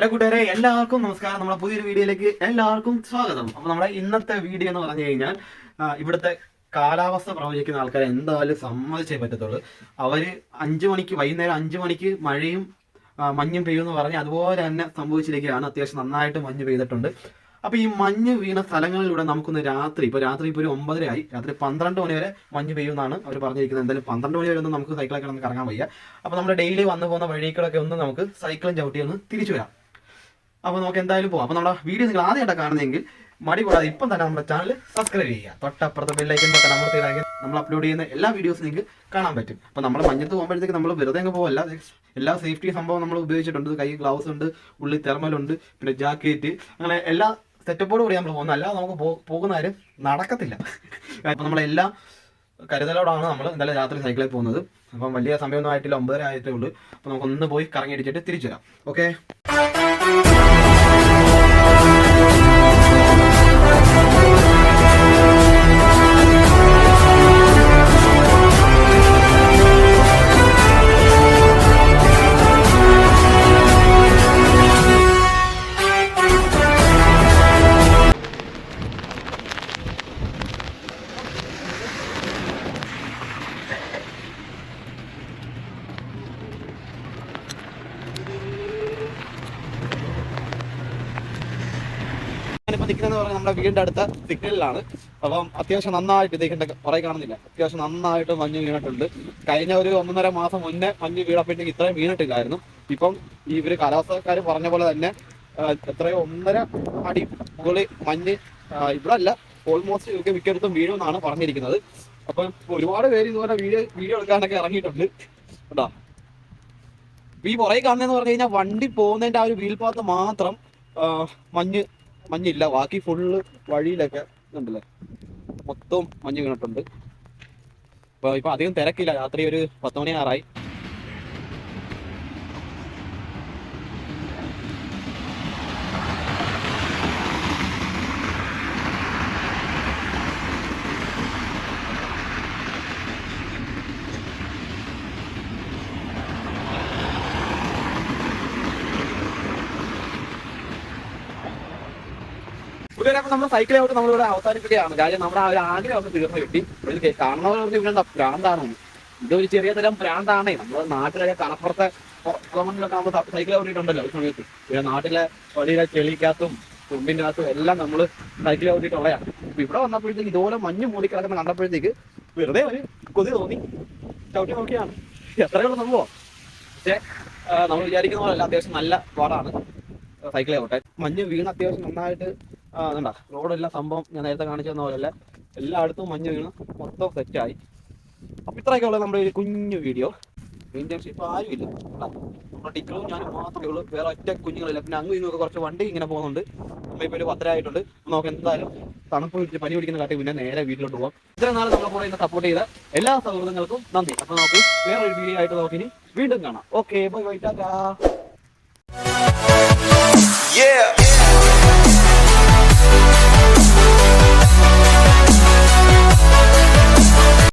Hello കൂട്ടുകാരെ എല്ലാവർക്കും നമസ്കാരം. നമ്മുടെ പുതിയൊരു വീഡിയോയിലേക്ക് എല്ലാവർക്കും സ്വാഗതം. അപ്പൊ നമ്മുടെ ഇന്നത്തെ വീഡിയോ എന്ന് പറഞ്ഞു കഴിഞ്ഞാൽ ഇവിടുത്തെ കാലാവസ്ഥ പ്രവചിക്കുന്ന ആൾക്കാരെ എന്തായാലും സമ്മതിച്ചേ പറ്റത്തുള്ളൂ. അവർ അഞ്ചു മണിക്ക് വൈകുന്നേരം അഞ്ചു മണിക്ക് മഴയും മഞ്ഞും പെയ്യുമെന്ന് പറഞ്ഞ് അതുപോലെ തന്നെ സംഭവിച്ചിരിക്കുകയാണ്. അത്യാവശ്യം നന്നായിട്ട് മഞ്ഞ് പെയ്തിട്ടുണ്ട്. അപ്പൊ ഈ മഞ്ഞ് വീണ സ്ഥലങ്ങളിലൂടെ നമുക്കൊന്ന് രാത്രി ഇപ്പൊ രാത്രി ഇപ്പൊ ഒരു ഒമ്പതരയായി. രാത്രി പന്ത്രണ്ട് മണി വരെ മഞ്ഞ് പെയ്യുമെന്നാണ് അവർ പറഞ്ഞിരിക്കുന്നത്. എന്തായാലും പന്ത്രണ്ട് മണി വരെ ഒന്നും നമുക്ക് സൈക്കിളൊക്കെ ഒന്ന് കറങ്ങാൻ വയ്യ. അപ്പൊ നമ്മുടെ ഡെയിലി വന്നു പോകുന്ന വഴികളൊക്കെ ഒന്ന് നമുക്ക് സൈക്കിളും ചവിട്ടി ഒന്ന് തിരിച്ചു വരാം. അപ്പൊ നമുക്ക് എന്തായാലും പോവാം. അപ്പോൾ നമ്മുടെ വീഡിയോ നിങ്ങൾ ആദ്യമായിട്ടാണ് കാണുന്നതെങ്കിൽ മടി കൂടാതെ ഇപ്പം തന്നെ നമ്മുടെ ചാനൽ സബ്സ്ക്രൈബ് ചെയ്യുക. തൊട്ടപ്പുറത്തെ ബെല്ലൈക്കൻ ബട്ടൺ അമർത്തിയിടാങ്കിൽ നമ്മൾ അപ്ലോഡ് ചെയ്യുന്ന എല്ലാ വീഡിയോസും നിങ്ങൾക്ക് കാണാൻ പറ്റും. അപ്പോൾ നമ്മൾ മഞ്ഞത്ത് പോകുമ്പോഴത്തേക്ക് നമ്മൾ വെറുതെ അങ്ങ് പോകല്ല എല്ലാ സേഫ്റ്റി സംഭവം നമ്മൾ ഉപയോഗിച്ചിട്ടുണ്ട്. കൈ ഗ്ലൗസ് ഉണ്ട് ഉള്ളിൽ തെർമലുണ്ട് പിന്നെ ജാക്കറ്റ് അങ്ങനെ എല്ലാ സെറ്റപ്പോട് കൂടി നമ്മൾ പോകുന്നത് അല്ലാതെ നമുക്ക് പോകുന്ന ആരും നടക്കത്തില്ല. അപ്പോൾ നമ്മളെല്ലാ കരുതലോടാണ് നമ്മൾ എന്തായാലും രാത്രി സൈക്കിളിൽ പോകുന്നത്. അപ്പം വലിയ സമയമൊന്നും ആയിട്ടില്ല. ഒമ്പതര ആയിട്ടേ ഉള്ളൂ. അപ്പോൾ നമുക്കൊന്ന് പോയി കറങ്ങി അടിച്ചിട്ട് തിരിച്ചു വരാം. ഓക്കെ ഞാനിപ്പോ നിൽക്കുന്നത് പറഞ്ഞാൽ നമ്മുടെ വീടിന്റെ അടുത്ത സിഗ്നലിലാണ്. അപ്പം അത്യാവശ്യം നന്നായിട്ട് ഇതേക്കിന്റെ കുറെ കാണുന്നില്ല. അത്യാവശ്യം നന്നായിട്ട് മഞ്ഞ് വീണിട്ടുണ്ട്. കഴിഞ്ഞ ഒരു ഒന്നൊന്നര മാസം മുന്നേ മഞ്ഞ് വീണപ്പോഴത്തേക്ക് ഇത്രയും വീണിട്ടില്ലായിരുന്നു. ഇപ്പം ഈ ഇവർ കാലാവസ്ഥക്കാർ പറഞ്ഞ പോലെ തന്നെ എത്രയോ ഒന്നര അടി മുകളിൽ മഞ്ഞ് ഇവിടെ അല്ല ഓൾമോസ്റ്റ് ഒക്കെ മിക്കയിടത്തും വീഴുമെന്നാണ് പറഞ്ഞിരിക്കുന്നത്. അപ്പം ഒരുപാട് പേര് ഇതുപോലെ വീഡിയോ വീഡിയോ എടുക്കാനൊക്കെ ഇറങ്ങിയിട്ടുണ്ട്. കേട്ടോ ഈ പുറകെ കാണുന്നതെന്ന് പറഞ്ഞു കഴിഞ്ഞാൽ വണ്ടി പോകുന്നതിന്റെ ആ ഒരു വീൽപാത്ത് മാത്രം മഞ്ഞ് മഞ്ഞില്ല. ബാക്കി ഫുള്ള് വഴിയിലൊക്കെ ഉണ്ടല്ലേ മൊത്തം മഞ്ഞ് വീണിട്ടുണ്ട്. ഇപ്പൊ ഇപ്പൊ അധികം തിരക്കില്ല. രാത്രി ഒരു പത്ത് മണി ആറായി. അപ്പൊ നമ്മുടെ സൈക്കിൾ ഔട്ട് നമ്മളിവിടെ അവസാനിപ്പിക്കുകയാണ്. കാര്യം നമ്മുടെ ആ ഒരു ആഗ്രഹം ഒക്കെ തീർന്നു കിട്ടി. ഇത് കാണുന്നവർക്ക് ഇവിടെ ഭ്രാന്താണ്. ഇതൊരു ചെറിയ തരം ഭ്രാന്താണേ. നമ്മുടെ നാട്ടിലെ കണപ്പുറത്തെ ഗവൺമെന്റിലൊക്കെ നമ്മൾ സൈക്കിൾ ഓടിയിട്ടുണ്ടല്ലോ ഒരു സമയത്ത്. പിന്നെ നാട്ടിലെ വഴിയിലെ ചെളിക്കകത്തും തുമ്പിന്റെ അകത്തും എല്ലാം നമ്മൾ സൈക്കിൾ ഓടിയിട്ടുള്ളതാണ് അപ്പൊ ഇവിടെ വന്നപ്പോഴത്തേക്ക് ഇതുപോലെ മഞ്ഞ് മൂടി കിടക്കുന്ന കണ്ടപ്പോഴത്തേക്ക് വെറുതെ ഒരു കൊതി തോന്നി. ചവിട്ടി നോക്കിയാണ്. എത്രയുള്ള സംഭവം. പക്ഷേ നമ്മൾ വിചാരിക്കുന്ന പോലെ അല്ല അത്യാവശ്യം നല്ല പാടാണ്. സൈക്കിളെ ഓട്ടെ മഞ്ഞ് വീണ് അത്യാവശ്യം നന്നായിട്ട് കണ്ട? റോഡെല്ലാം സംഭവം ഞാൻ നേരത്തെ കാണിച്ചു തന്ന പോലെയല്ല. എല്ലായിടത്തും മഞ്ഞ് വീണ് മൊത്തം സെറ്റായി അപ്പൊ ഇത്രയൊക്കെ ഉള്ളത് നമ്മുടെ ഒരു കുഞ്ഞു വീഡിയോ ആരുമില്ല ഇല്ല. നമ്മുടെ ടിക്കറും ഞാനും മാത്രമേ ഉള്ളൂ. വേറെ ഒറ്റ കുഞ്ഞുങ്ങളില്ല. പിന്നെ അങ്ങും ഇങ്ങൊക്കെ കുറച്ച് വണ്ടി ഇങ്ങനെ പോകുന്നുണ്ട്. നമ്മൾ ഇപ്പോൾ ഒരു പത്തരായിട്ടുണ്ട് നമുക്ക് എന്തായാലും തണുപ്പ് പിടിച്ച് പനി പിടിക്കുന്ന കാട്ടി പിന്നെ നേരെ വീട്ടിലോട്ട് പോകാം ഇത്രയും നാൾ നമ്മളെ കൂടെ ഇന്ന് സപ്പോർട്ട് ചെയ്ത എല്ലാ സൗഹൃദങ്ങൾക്കും നന്ദി. അപ്പൊ നമുക്ക് വേറൊരു വീഡിയോ ആയിട്ട് നമുക്ക് ഇനി വീണ്ടും കാണാം. Okay bye bye tata. Yeah.